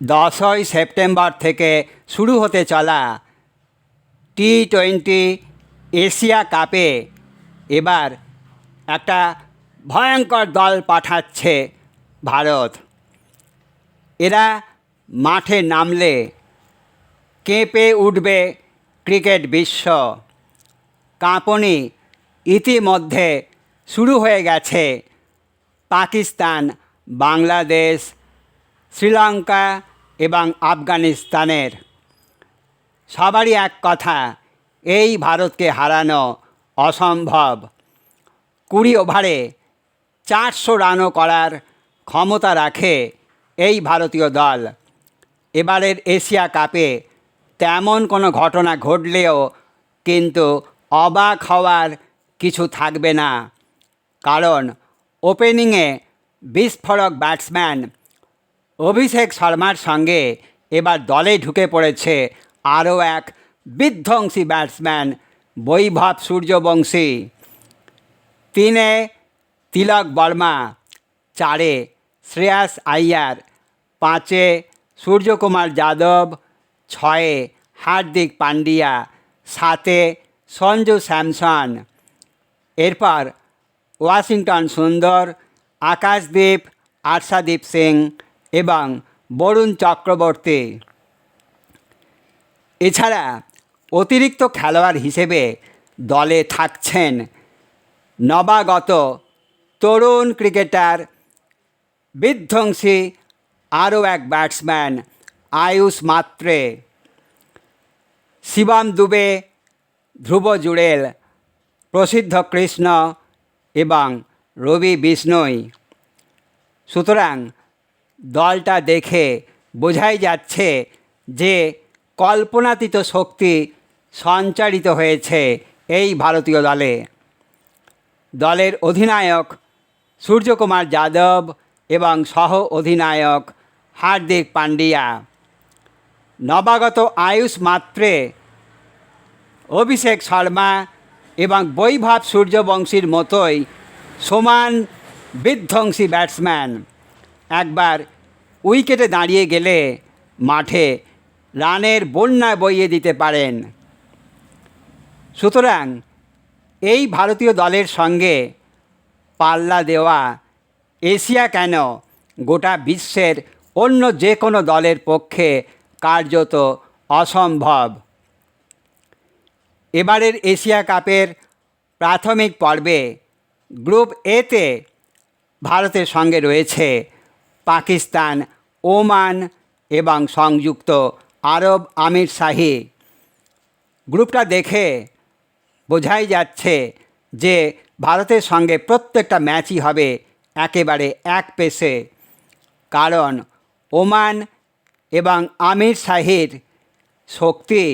দশই সেপ্টেম্বর থেকে শুরু হতে চলা টি টোয়েন্টি এশিয়া কাপে এবার একটা ভয়ঙ্কর দল পাঠাচ্ছে ভারত। এরা মাঠে নামলে কেঁপে উঠবে ক্রিকেট বিশ্ব। কাঁপনি ইতিমধ্যে শুরু হয়ে গেছে পাকিস্তান, বাংলাদেশ শ্রীলঙ্কা এবং আফগানিস্তানের। সবারই এক কথা, এই ভারতকে হারানো অসম্ভব। কুড়ি ওভারে চারশো রানও করার ক্ষমতা রাখে এই ভারতীয় দল। এবারের এশিয়া কাপে তেমন কোনো ঘটনা ঘটলেও কিন্তু অবাক হওয়ার কিছু থাকবে না। কারণ ওপেনিংয়ে বিস্ফোরক ব্যাটসম্যান অভিষেক শর্মার সঙ্গে এবার দলে ঢুকে পড়েছে আরও এক বিধ্বংসী ব্যাটসম্যান বৈভব সূর্যবংশী। তিনে তিলক বর্মা, চারে শ্রেয়াস আইয়ার, পাঁচে সূর্যকুমার যাদব, ছয়ে হার্দিক পান্ডিয়া সাতে সঞ্জু স্যামসন। এরপর ওয়াশিংটন সুন্দর, আকাশদীপ, আরশাদীপ সিং এবং বরুণ চক্রবর্তী। এছাড়া অতিরিক্ত খেলোয়াড় হিসেবে দলে থাকছেন নবাগত তরুণ ক্রিকেটার বিধ্বংসী আরও এক ব্যাটসম্যান আয়ুষ মাত্রে। শিবাম দুবে, ধ্রুব জুড়েল, প্রসিদ্ধ কৃষ্ণ এবং রবি বিষ্ণই। সুতরাং দলটা দেখে বোঝাই যাচ্ছে যে কল্পনাতীত শক্তি সঞ্চারিত হয়েছে এই ভারতীয় দলে। দলের অধিনায়ক সূর্যকুমার যাদব এবং সহ অধিনায়ক হার্দিক পান্ডিয়া। নবাগত আয়ুষ মাত্রে অভিষেক শর্মা এবং বৈভব সূর্যবংশীর মতোই সমান বিধ্বংসী ব্যাটসম্যান। একবার উইকেটে দাঁড়িয়ে গেলে মাঠে রানের বন্যা বইয়ে দিতে পারেন। সুতরাং এই ভারতীয় দলের সঙ্গে পাল্লা দেওয়া এশিয়া কেন গোটা বিশ্বের অন্য যে কোনো দলের পক্ষে কার্যত অসম্ভব। এবারের এশিয়া কাপের প্রাথমিক পর্বে গ্রুপ এতে ভারতের সঙ্গে রয়েছে পাকিস্তান, ওমান এবং সংযুক্ত আরব আমির শাহী। গ্রুপটা দেখে বোঝাই যাচ্ছে যে ভারতের সঙ্গে প্রত্যেকটা ম্যাচই হবে একেবারে এক পেসে। কারণ ওমান এবং আমির শাহির শক্তি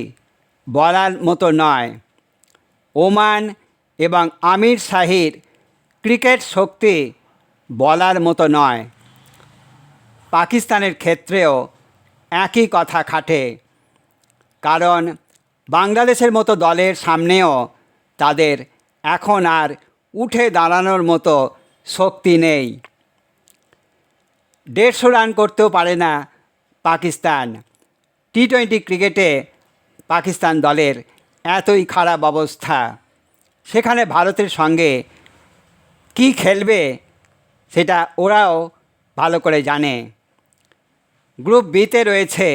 বলার মতো নয়। ওমান এবং আমির শাহির ক্রিকেট শক্তি বলার মতো নয়। পাকিস্তানের ক্ষেত্রেও একই কথা খাটে। কারণ বাংলাদেশের মতো দলের সামনেও তাদের এখন আর উঠে দাঁড়ানোর মতো শক্তি নেই। দেড়শো রান করতেও পারে না পাকিস্তান। টি টোয়েন্টি ক্রিকেটে পাকিস্তান দলের এতই খারাপ অবস্থা। সেখানে ভারতের সঙ্গে কি খেলবে সেটা ওরাও ভালো করে জানে। গ্রুপ বিতে রয়েছে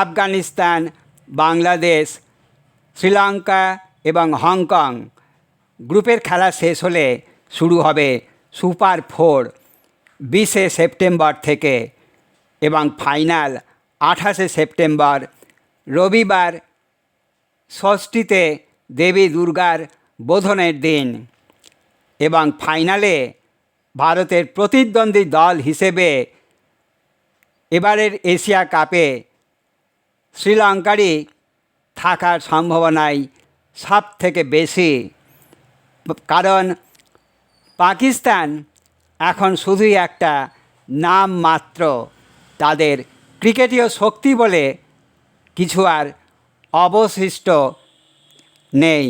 আফগানিস্তান, বাংলাদেশ, শ্রীলঙ্কা এবং হংকং। গ্রুপের খেলা শেষ হলে শুরু হবে সুপার ফোর বিশে সেপ্টেম্বর থেকে এবং ফাইনাল আঠাশে সেপ্টেম্বর। রবিবার ষষ্ঠীতে দেবী দুর্গার বোধনের দিন এবং ফাইনালে ভারতের প্রতিদ্বন্দ্বী দল হিসেবে এবারের এশিয়া কাপে শ্রীলঙ্কারই থাকার সম্ভাবনাই সব থেকে বেশি। কারণ পাকিস্তান এখন শুধুই একটা নাম মাত্র তাদের ক্রিকেটীয় শক্তি বলে কিছু আর অবশিষ্ট নেই।